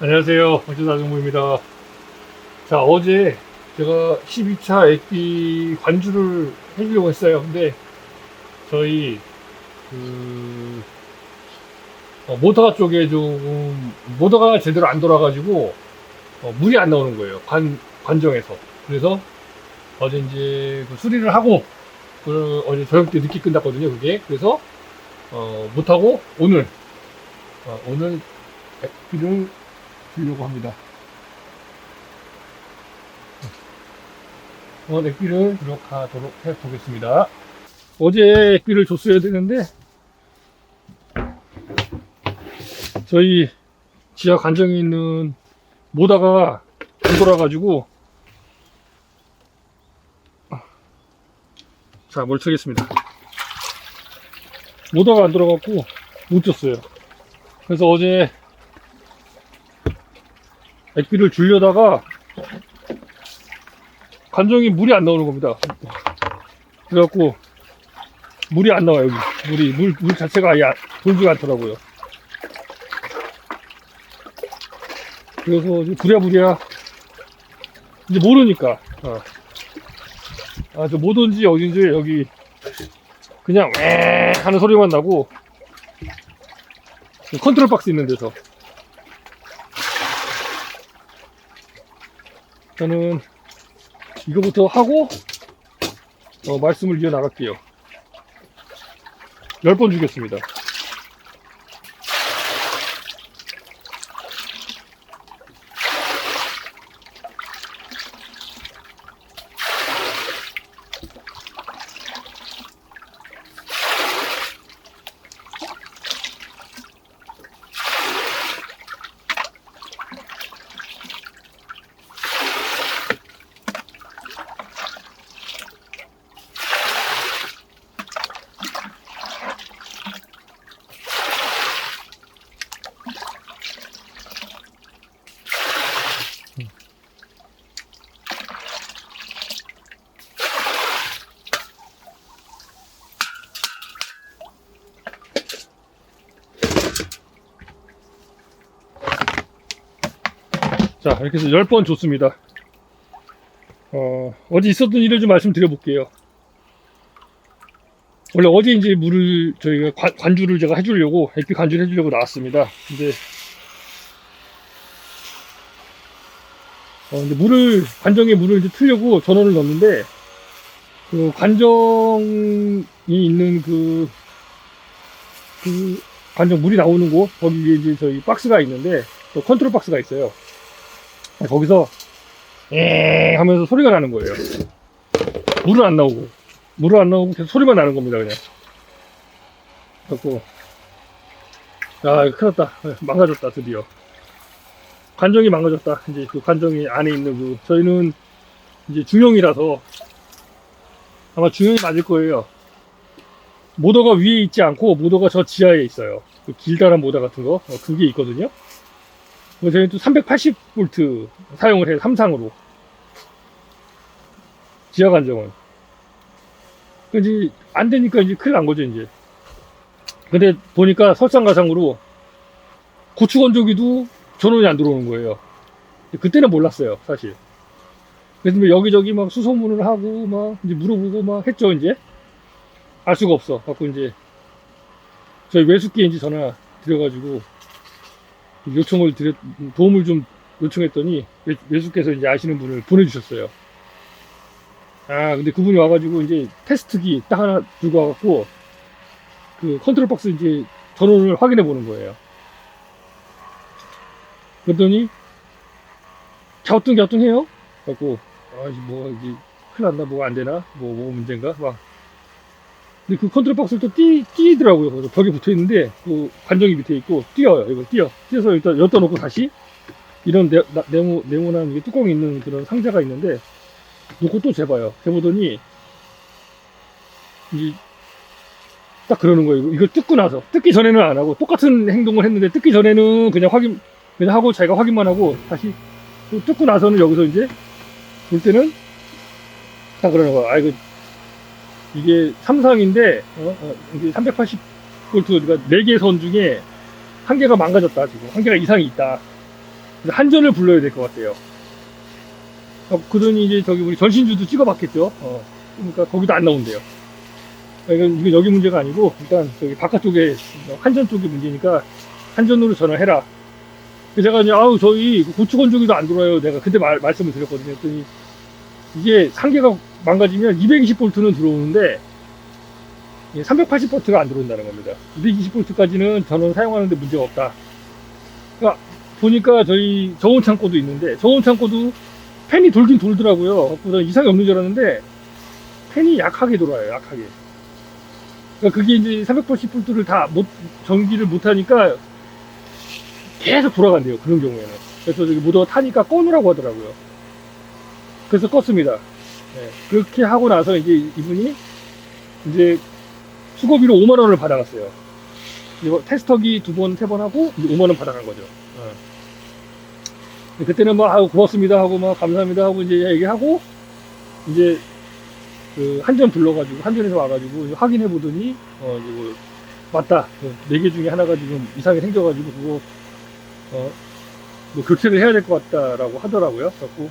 안녕하세요. 어제다정부입니다. 자, 어제 제가 12차 액기 관주를 해주려고 했어요. 근데 저희 그 어, 모터가 쪽에 좀 모터가 제대로 안 돌아가지고 어, 물이 안 나오는 거예요. 관 관정에서. 그래서 어제 이제 그 수리를 하고 그 어제 저녁 때 늦게 끝났거든요. 그게 그래서 어, 못 하고 오늘 어, 오늘 액기를 주려고 합니다. 어, 액기를 들어가도록 해보겠습니다. 어제 액기를 줬어야 되는데, 저희 지하 관정에 있는 모다가 안 돌아가지고, 자, 뭘 쳐겠습니다. 모다가 안 돌아갔고, 못 줬어요. 그래서 어제 액비를 줄려다가 관정이 물이 안 나오는 겁니다. 그래갖고 물이 안 나와요. 여기 물이 물, 물 자체가 아예 안- 돌지가 않더라고요. 그래서 부랴부랴 이제 모르니까 어. 아저 뭐든지 어딘지 여기 그냥 왜 하는 소리만 나고 그 컨트롤 박스 있는 데서 저는 이거부터 하고 어, 말씀을 이어나갈게요. 10번 주겠습니다 자 이렇게 해서 10번 줬습니다. 어, 어제 있었던 일을 좀 말씀드려 볼게요. 원래 어제 이제 물을 저희가 관, 관주를 제가 해주려고 액비 관주를 해주려고 나왔습니다. 근데 어, 근데 물을 관정에 물을 이제 틀려고 전원을 넣었는데 그 관정이 있는 그, 그 관정 물이 나오는 곳 거기에 이제 저희 박스가 있는데 또 컨트롤 박스가 있어요 거기서 에 하면서 소리가 나는 거예요. 물은 안 나오고. 물은 안 나오고 계속 소리만 나는 겁니다 그냥. 그래갖고 아 큰일 났다. 망가졌다 드디어. 관정이 망가졌다. 이제 그 관정이 안에 있는 그 저희는 이제 중형이라서 아마 중형이 맞을 거예요. 모터가 위에 있지 않고 모터가 저 지하에 있어요. 그 길다란 모터 같은 거? 어, 그게 있거든요 저희는 또 380V 사용을 해요, 삼상으로. 지하 관정은. 그 이제, 안 되니까 이제 큰일 난 거죠, 이제. 근데 보니까 설상가상으로 고추 건조기도 전원이 안 들어오는 거예요. 그때는 몰랐어요, 사실. 그래서 뭐 여기저기 막 수소문을 하고, 막, 이제 물어보고 막 했죠, 이제. 알 수가 없어. 갖고 이제, 저희 외숙기에 이제 전화 드려가지고, 요청을 드렸, 도움을 좀 요청했더니 외- 외숙께서 이제 아시는 분을 보내주셨어요. 아, 근데 그분이 와가지고 이제 테스트기 딱 하나 들고 와갖고 그 컨트롤 박스 이제 전원을 확인해 보는 거예요. 그랬더니 갸우뚱갸우뚱 해요. 갖고 아, 뭐 이제 큰일 났나 뭐가 안 되나 뭐, 뭐 문제인가 막 근데 그 컨트롤 박스를 또 뛰, 뛰더라고요. 그래서 벽에 붙어 있는데, 그 관정이 밑에 있고, 뛰어요. 이거 뛰어. 뛰어서 일단 엿다 놓고 다시, 이런 네, 나- 네모, 네모난 뚜껑이 있는 그런 상자가 있는데, 놓고 또 재봐요. 재보더니, 이, 딱 그러는 거예요. 이걸 뜯고 나서. 뜯기 전에는 안 하고, 똑같은 행동을 했는데, 뜯기 전에는 그냥 확인, 그냥 하고 자기가 확인만 하고, 다시, 또 뜯고 나서는 여기서 이제, 볼 때는, 딱 그러는 거야. 아, 이거, 이게 삼상인데 어, 어, 이게 380 볼트 그러니까 4개 선 중에 한 개가 망가졌다 지금 한 개가 이상이 있다 그래서 한전을 불러야 될 것 같아요. 어, 그러니 이제 저기 우리 전신주도 찍어봤겠죠. 어, 그러니까 거기도 안 나온대요. 아, 이건, 이건 여기 문제가 아니고 일단 저기 바깥쪽에 한전 쪽이 문제니까 한전으로 전화해라. 제가 이제 아우 저희 고추건 쪽에도 안 들어와요. 내가 그때 말, 말씀을 드렸거든요. 그랬더니 이게 상계가 망가지면 220볼트는 들어오는데 380볼트가 안 들어온다는 겁니다. 220볼트까지는 전원 사용하는데 문제가 없다. 그러니까 보니까 저희 저온 창고도 있는데 저온 창고도 팬이 돌긴 돌더라고요. 이상이 없는 줄 알았는데 팬이 약하게 돌아요. 약하게. 그러니까 그게 이제 380볼트를 다 못, 전기를 못 하니까 계속 돌아간대요. 그런 경우에는. 그래서 저기 모두가 타니까 꺼놓으라고 하더라고요. 그래서 껐습니다. 네, 그렇게 하고 나서 이제 이분이 이제 수고비로 5만 원을 받아갔어요. 이거 테스터기 두 번, 세 번 하고 이제 5만 원 받아간 거죠. 어. 근데 그때는 뭐 아우 고맙습니다 하고 막 감사합니다 하고 이제 얘기하고 이제 그 한전 불러가지고 한전에서 와가지고 확인해 보더니 어 이제 뭐 맞다 네 개 중에 하나가 지금 이상이 생겨가지고 그거 어 뭐 교체를 해야 될 것 같다라고 하더라고요. 그래갖고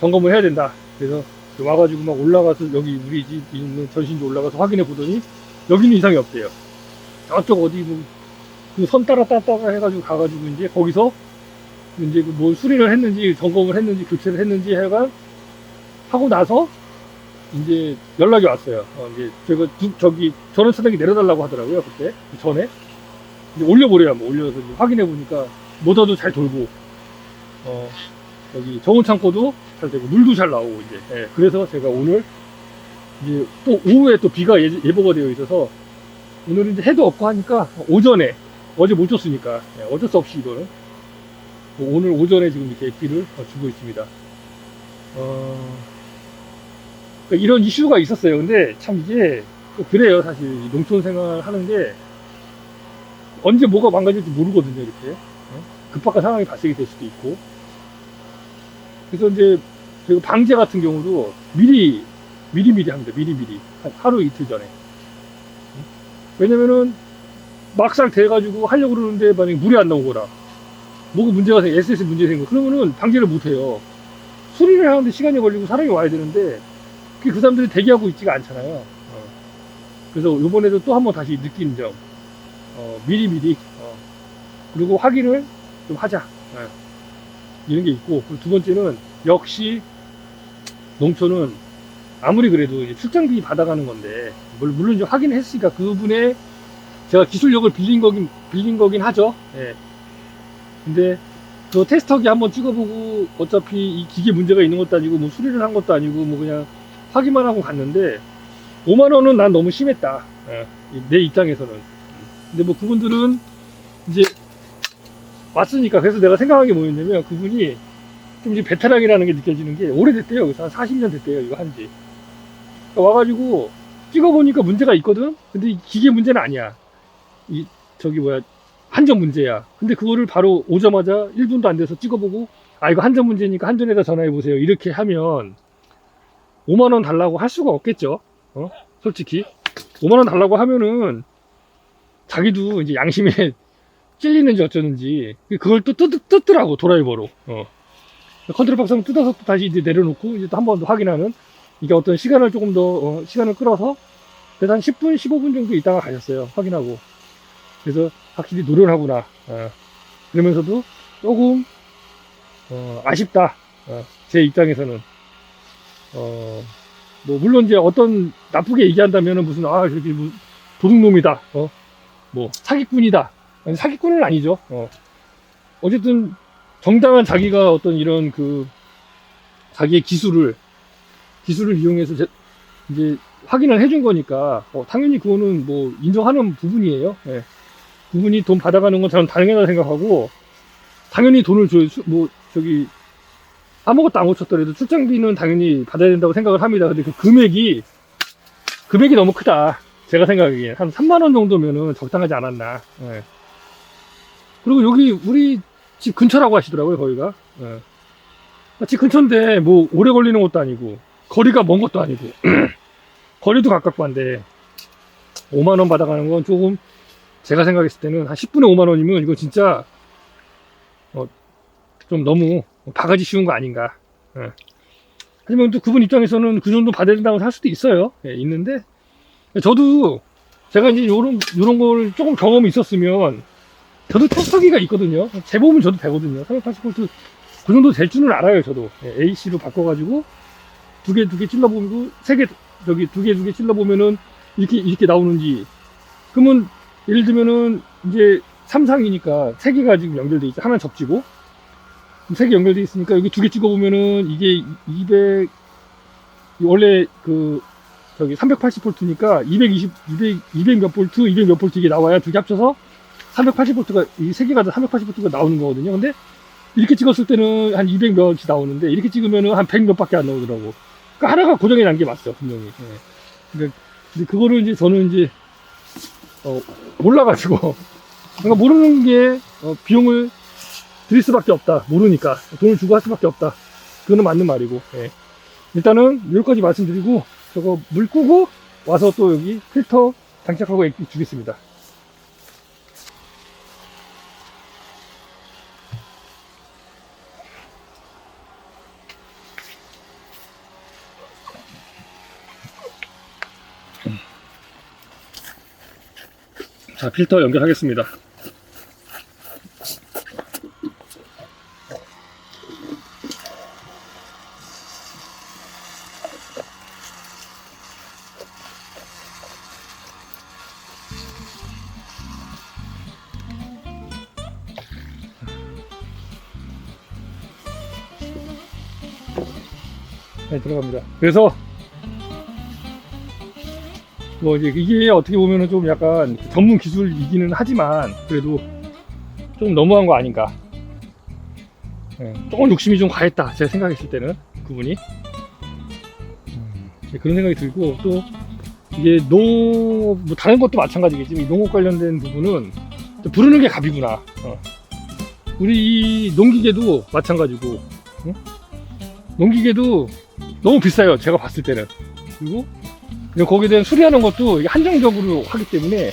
점검을 해야 된다. 그래서 와가지고 막 올라가서 여기 우리 집 있는 전신주 올라가서 확인해 보더니 여기는 이상이 없대요. 저쪽 어디 그선 따라 따라 해가지고 가가지고 이제 거기서 이제 그뭐 수리를 했는지 점검을 했는지 교체를 했는지 해가 하고 나서 이제 연락이 왔어요. 어, 이제 제가 두- 저기 전원 차량이 내려달라고 하더라고요 그때 그 전에 이제 올려보래요. 뭐 올려서 이제 확인해 보니까 모터도 잘 돌고 어 여기 정원 창고도 잘 되고 물도 잘 나오고 이제 예, 그래서 제가 오늘 이제 또 오후에 또 비가 예, 예보가 되어 있어서 오늘은 이제 해도 없고 하니까 오전에 어제 못 줬으니까 예, 어쩔 수 없이 이거는 뭐 오늘 오전에 지금 이렇게 비를 어, 주고 있습니다. 어, 그러니까 이런 이슈가 있었어요. 근데 참 이게 또 그래요. 사실 농촌 생활 하는 게 언제 뭐가 망가질지 모르거든요. 이렇게 어? 급박한 상황이 발생이 될 수도 있고 그래서 이제 저희가 방제 같은 경우도 미리 미리 미리 합니다. 미리 미리 한 하루 이틀 전에 왜냐면은 막상 돼가지고 하려고 그러는데 만약에 물이 안 나오거나 뭐가 문제가 생 SS 문제 생겨 그러면은 방제를 못 해요. 수리를 하는데 시간이 걸리고 사람이 와야 되는데 그 사람들이 대기하고 있지가 않잖아요. 어. 그래서 요번에도 또 한번 다시 느낀 점 어, 미리 미리 어. 그리고 확인을 좀 하자. 예. 이런 게 있고 두 번째는 역시 농촌은 아무리 그래도 출장비 받아가는 건데 물- 물론 이제 확인했으니까 그분의 제가 기술력을 빌린 거긴 빌린 거긴 하죠. 예. 근데 그 테스터기 한번 찍어보고 어차피 이 기계 문제가 있는 것도 아니고 뭐 수리를 한 것도 아니고 뭐 그냥 확인만 하고 갔는데 5만 원은 난 너무 심했다. 예. 내 입장에서는. 근데 뭐 그분들은 이제 왔으니까 그래서 내가 생각한 게 뭐였냐면 그분이 좀 이제 베테랑이라는 게 느껴지는 게 오래됐대요. 그래서 한 40년 됐대요. 이거 한지. 그러니까 와가지고 찍어보니까 문제가 있거든? 근데 이 기계 문제는 아니야. 이, 저기 뭐야, 한전 문제야. 근데 그거를 바로 오자마자 1분도 안 돼서 찍어보고, 아, 이거 한전 문제니까 한전에다 전화해보세요. 이렇게 하면 5만원 달라고 할 수가 없겠죠. 어? 솔직히. 5만원 달라고 하면은 자기도 이제 양심에 찔리는지 어쩌는지. 그걸 또 뜯, 뜯더라고 드라이버로. 어. 컨트롤 박스를 뜯어서 또 다시 이제 내려놓고 이제 또 한 번 더 확인하는 이게 어떤 시간을 조금 더 어, 시간을 끌어서 그래서 한 10분 15분 정도 있다가 가셨어요 확인하고. 그래서 확실히 노련하구나. 어. 그러면서도 조금 어, 아쉽다. 어, 제 입장에서는. 어, 뭐 물론 이제 어떤 나쁘게 얘기한다면은 무슨 아 저기 뭐 도둑놈이다. 어? 뭐 사기꾼이다 아니, 사기꾼은 아니죠. 어. 어쨌든 정당한 자기가 어떤 이런 그 자기의 기술을 기술을 이용해서 제- 이제 확인을 해준 거니까 어, 당연히 그거는 뭐 인정하는 부분이에요. 예. 그분이 돈 받아가는 건 저는 당연하다 생각하고 당연히 돈을 줘, 수- 뭐 저기 아무것도 안 고쳤더라도 출장비는 당연히 받아야 된다고 생각을 합니다. 근데 그 금액이 금액이 너무 크다. 제가 생각하기에 한 3만 원 정도면은 적당하지 않았나. 예. 그리고 여기 우리 집 근처라고 하시더라고요, 거기가. 예. 집 근처인데 뭐 오래 걸리는 것도 아니고 거리가 먼 것도 아니고 거리도 가깝고 한데 5만 원 받아가는 건 조금 제가 생각했을 때는 한 10분에 5만 원이면 이거 진짜 어, 좀 너무 바가지 씌운 거 아닌가. 예. 하지만 또 그분 입장에서는 그 정도 받아야 된다고 할 수도 있어요. 예, 있는데 저도 제가 이제 요런 요런 걸 조금 경험이 있었으면 저도 턱턱이가 있거든요. 재보면 저도 되거든요. 380V 그 정도 될 줄은 알아요. 저도 예, AC로 바꿔가지고 두 개 두 개 찔러보고 세 개 저기 두 개 두 개 찔러보면은 이렇게 이렇게 나오는지 그러면 예를 들면은 이제 삼상이니까 세 개가 지금 연결돼 있죠. 하나 접지고 세 개 연결돼 있으니까 여기 두 개 찍어보면은 이게 200 원래 그 저기 380볼트니까 220 200 200 몇 볼트 200 몇 볼트 이게 나와야 두 개 합쳐서 380볼트가 이 세 개가 다 380볼트가 나오는 거거든요. 근데 이렇게 찍었을 때는 한 200 몇이 나오는데 이렇게 찍으면은 한 100 몇밖에 안 나오더라고. 그러니까 하나가 고정이 난게 맞죠, 분명히. 예. 근데, 근데 그거를 이제 저는 이제 어, 몰라가지고 그러니까 모르는 게 어, 비용을 드릴 수밖에 없다. 모르니까 돈을 주고 할 수밖에 없다. 그거는 맞는 말이고. 예. 일단은 여기까지 말씀드리고 저거 물 끄고 와서 또 여기 필터 장착하고 주겠습니다. 자, 필터 연결하겠습니다. 네, 들어갑니다. 그래서 뭐 이제 이게 어떻게 보면은 좀 약간 전문 기술이기는 하지만 그래도 좀 너무한 거 아닌가. 예, 조금 욕심이 좀 과했다. 제가 생각했을 때는 그분이 음, 이제 그런 생각이 들고 또 이게 농, 뭐 다른 것도 마찬가지겠지만 이 농업 관련된 부분은 또 부르는 게 갑이구나. 어. 우리 이 농기계도 마찬가지고 응? 농기계도 너무 비싸요. 제가 봤을 때는 그리고 근데 거기에 대한 수리하는 것도 한정적으로 하기 때문에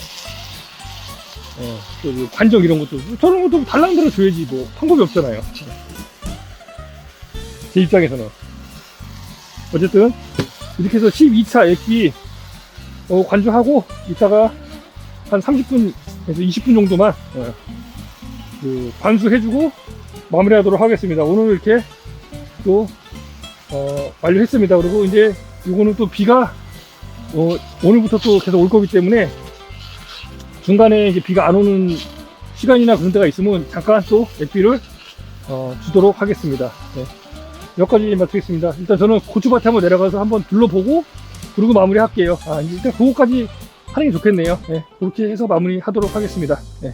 어, 또그 관정 이런 것도 저런 것도 달랑들어 줘야지 뭐 방법이 없잖아요. 제 입장에서는 어쨌든 이렇게 해서 12차 액기 어, 관주하고 이따가 한 30분에서 20분 정도만 어, 그 관수해주고 마무리하도록 하겠습니다. 오늘 이렇게 또 어, 완료했습니다. 그리고 이제 이거는 또 비가 어, 오늘부터 또 계속 올 거기 때문에 중간에 이제 비가 안 오는 시간이나 그런 데가 있으면 잠깐 또 액비를 어, 주도록 하겠습니다. 네. 여기까지 마치겠습니다. 일단 저는 고추밭에 한번 내려가서 한번 둘러보고 그리고 마무리 할게요. 아, 일단 그거까지 하는 게 좋겠네요. 네, 그렇게 해서 마무리 하도록 하겠습니다. 네.